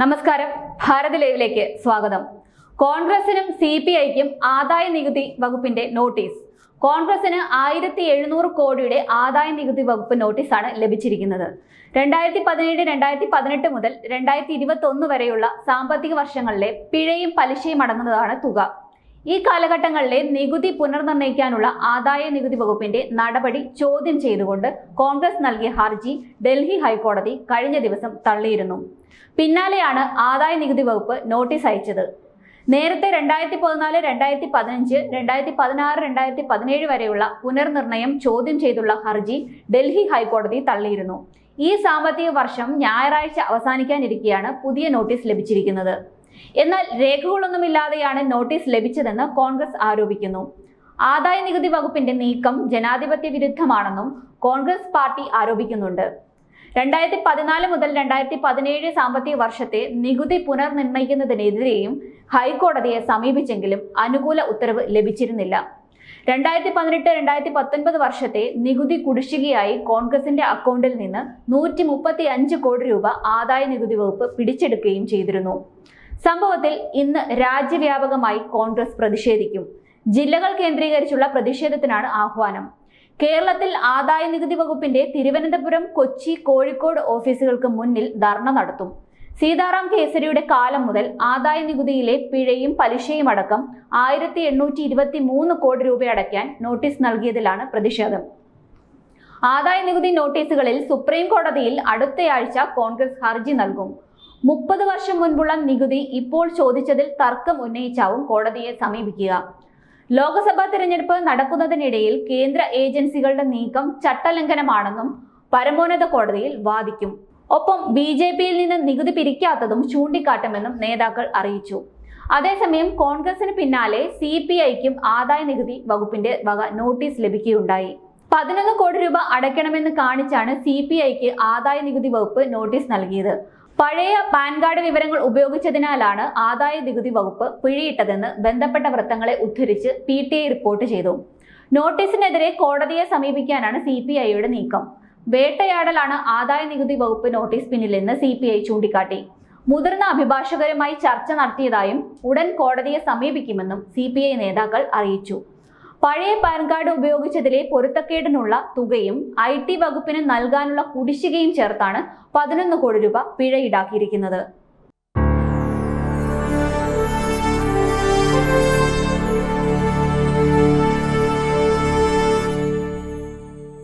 നമസ്കാരം. ഭാരത് ലൈവിലേക്ക് സ്വാഗതം. കോൺഗ്രസിനും സി പി ഐക്കും ആദായ നികുതി വകുപ്പിന്റെ നോട്ടീസ്. കോൺഗ്രസിന് ആയിരത്തി എഴുന്നൂറ് കോടിയുടെ ആദായ നികുതി വകുപ്പ് നോട്ടീസാണ് ലഭിച്ചിരിക്കുന്നത്. രണ്ടായിരത്തി പതിനേഴ് രണ്ടായിരത്തി പതിനെട്ട് മുതൽ രണ്ടായിരത്തി ഇരുപത്തി ഒന്ന് വരെയുള്ള സാമ്പത്തിക വർഷങ്ങളിലെ പിഴയും പലിശയും അടങ്ങുന്നതാണ് തുക. ഈ കാലഘട്ടങ്ങളിലെ നികുതി പുനർനിർണയിക്കാനുള്ള ആദായ നികുതി വകുപ്പിന്റെ നടപടി ചോദ്യം ചെയ്തുകൊണ്ട് കോൺഗ്രസ് നൽകിയ ഹർജി ഡൽഹി ഹൈക്കോടതി കഴിഞ്ഞ ദിവസം തള്ളിയിരുന്നു. പിന്നാലെയാണ് ആദായ നികുതി വകുപ്പ് നോട്ടീസ് അയച്ചത്. നേരത്തെ രണ്ടായിരത്തി പതിനാല് രണ്ടായിരത്തി പതിനഞ്ച് രണ്ടായിരത്തി പതിനാറ് രണ്ടായിരത്തി പതിനേഴ് വരെയുള്ള പുനർനിർണയം ചോദ്യം ചെയ്തുള്ള ഹർജി ഡൽഹി ഹൈക്കോടതി തള്ളിയിരുന്നു. ഈ സാമ്പത്തിക വർഷം ഞായറാഴ്ച അവസാനിക്കാനിരിക്കെയാണ് പുതിയ നോട്ടീസ് ലഭിച്ചിരിക്കുന്നത്. എന്നാൽ രേഖകളൊന്നുമില്ലാതെയാണ് നോട്ടീസ് ലഭിച്ചതെന്ന് കോൺഗ്രസ് ആരോപിക്കുന്നു. ആദായ നികുതി വകുപ്പിന്റെ നീക്കം ജനാധിപത്യ വിരുദ്ധമാണെന്നും കോൺഗ്രസ് പാർട്ടി ആരോപിക്കുന്നുണ്ട്. രണ്ടായിരത്തി പതിനാല് മുതൽ രണ്ടായിരത്തി പതിനേഴ് സാമ്പത്തിക വർഷത്തെ നികുതി പുനർനിർണയിക്കുന്നതിനെതിരെയും ഹൈക്കോടതിയെ സമീപിച്ചെങ്കിലും അനുകൂല ഉത്തരവ് ലഭിച്ചിരുന്നില്ല. രണ്ടായിരത്തി പതിനെട്ട് രണ്ടായിരത്തി പത്തൊൻപത് വർഷത്തെ നികുതി കുടിശ്ശികയായി കോൺഗ്രസിന്റെ അക്കൗണ്ടിൽ നിന്ന് നൂറ്റി മുപ്പത്തി അഞ്ച് കോടി രൂപ ആദായ നികുതി വകുപ്പ് പിടിച്ചെടുക്കുകയും ചെയ്തിരുന്നു. സംഭവത്തിൽ ഇന്ന് രാജ്യവ്യാപകമായി കോൺഗ്രസ് പ്രതിഷേധിക്കും. ജില്ലകൾ കേന്ദ്രീകരിച്ചുള്ള പ്രതിഷേധത്തിനാണ് ആഹ്വാനം. കേരളത്തിൽ ആദായ നികുതി വകുപ്പിന്റെ തിരുവനന്തപുരം കൊച്ചി കോഴിക്കോട് ഓഫീസുകൾക്ക് മുന്നിൽ ധർണ നടത്തും. സീതാറാം കേസരിയുടെ കാലം മുതൽ ആദായ നികുതിയിലെ പിഴയും പലിശയും അടക്കം ആയിരത്തി എണ്ണൂറ്റി ഇരുപത്തി മൂന്ന് കോടി രൂപ അടയ്ക്കാൻ നോട്ടീസ് നൽകിയതിലാണ് പ്രതിഷേധം. ആദായ നികുതി നോട്ടീസുകളിൽ സുപ്രീം കോടതിയിൽ അടുത്തയാഴ്ച കോൺഗ്രസ് ഹർജി നൽകും. മുപ്പത് വർഷം മുൻപുള്ള നികുതി ഇപ്പോൾ ചോദിച്ചതിൽ തർക്കം ഉന്നയിച്ചാവും കോടതിയെ സമീപിക്കുക. ലോക്സഭാ തിരഞ്ഞെടുപ്പ് നടക്കുന്നതിനിടയിൽ കേന്ദ്ര ഏജൻസികളുടെ നീക്കം ചട്ടലംഘനമാണെന്നും പരമോന്നത കോടതിയിൽ വാദിക്കും. ഒപ്പം ബി ജെ പിയിൽ നിന്ന് നികുതി പിരിക്കാത്തതും ചൂണ്ടിക്കാട്ടുമെന്നും നേതാക്കൾ അറിയിച്ചു. അതേസമയം കോൺഗ്രസിന് പിന്നാലെ സി പി ഐക്കും ആദായ നികുതി വകുപ്പിന്റെ വക നോട്ടീസ് ലഭിക്കുകയുണ്ടായി. പതിനൊന്ന് കോടി രൂപ അടയ്ക്കണമെന്ന് കാണിച്ചാണ് സി പി ഐക്ക് ആദായ നികുതി വകുപ്പ് നോട്ടീസ് നൽകിയത്. പഴയ പാൻ കാർഡ് വിവരങ്ങൾ ഉപയോഗിച്ചതിനാലാണ് ആദായ നികുതി വകുപ്പ് പിഴയിട്ടതെന്ന് ബന്ധപ്പെട്ട വൃത്തങ്ങളെ ഉദ്ധരിച്ച് പി ടി ഐ റിപ്പോർട്ട് ചെയ്തു. നോട്ടീസിനെതിരെ കോടതിയെ സമീപിക്കാനാണ് സി പി ഐയുടെ നീക്കം. വേട്ടയാടലാണ് ആദായ നികുതി വകുപ്പ് നോട്ടീസ് പിന്നിലെന്ന് സി പി ഐ ചൂണ്ടിക്കാട്ടി. മുതിർന്ന അഭിഭാഷകരുമായി ചർച്ച നടത്തിയതായും ഉടൻ കോടതിയെ സമീപിക്കുമെന്നും സി പി ഐ നേതാക്കൾ അറിയിച്ചു. പഴയ പാൻ കാർഡ് ഉപയോഗിച്ചതിലെ പൊരുത്തക്കേടിനുള്ള തുകയും ഐ ടി വകുപ്പിന് നൽകാനുള്ള കുടിശ്ശികയും ചേർത്താണ് പതിനൊന്ന് കോടി രൂപ പിഴ ഈടാക്കിയിരിക്കുന്നത്.